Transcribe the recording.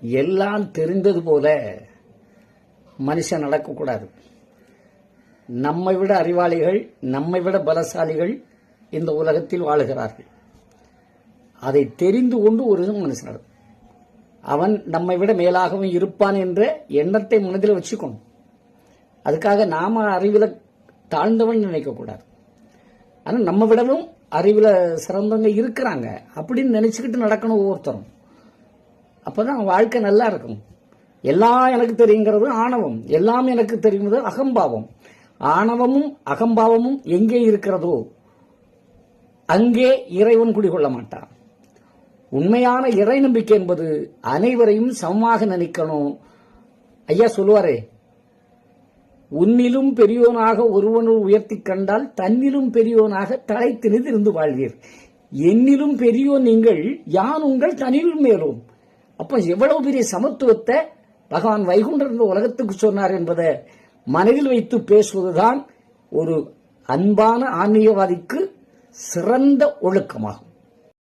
எல்லாம் தெரிந்தது போல மனுஷன் நடக்கக்கூடாது. நம்மை விட அறிவாளிகள் நம்மை விட பலசாலிகள் இந்த உலகத்தில் வாழுகிறார்கள். அதை தெரிந்து கொண்டு ஒரு மனுஷன் அவன் நம்மை விட மேலாகவும் இருப்பான் என்ற எண்ணத்தை மனதில் வச்சுக்கணும். அதுக்காக நாம அறிவில் தாழ்ந்தவன் நினைக்கக்கூடாது. ஆனால் நம்ம விடவும் அறிவில் சிறந்தவங்க இருக்கிறாங்க. அப்படின்னு நினச்சிக்கிட்டு நடக்கணும் ஒவ்வொருத்தரும். அப்போதான் வாழ்க்கை நல்லா இருக்கும். எல்லாம் எனக்கு தெரியுங்கிறது ஆணவம். எல்லாம் எனக்கு தெரியுங்கிறது அகம்பாவம். ஆணவமும் அகம்பாவமும் எங்கே இருக்கிறதோ அங்கே இறைவன் குடிகொள்ள மாட்டான். உண்மையான இறை நம்பிக்கை என்பது அனைவரையும் சமமாக நினைக்கணும். ஐயா சொல்லுவாரே உன்னிலும் பெரியோனாக ஒருவனை உயர்த்தி கண்டால் தன்னிலும் பெரியோனாக தலைத்து இருந்து வாழ்வீர். என்னிலும் பெரியோன் நீங்கள் யான் உங்கள் தனிலும் மேலும். அப்ப எவ்வளவு பெரிய சமத்துவத்தை பகவான் வைகுண்டர் இந்த உலகத்துக்கு சொன்னார் என்பதை மனதில் வைத்து பேசுவதுதான் ஒரு அன்பான ஆன்மீகவாதிக்கு சிறந்த ஒழுக்கமாகும்.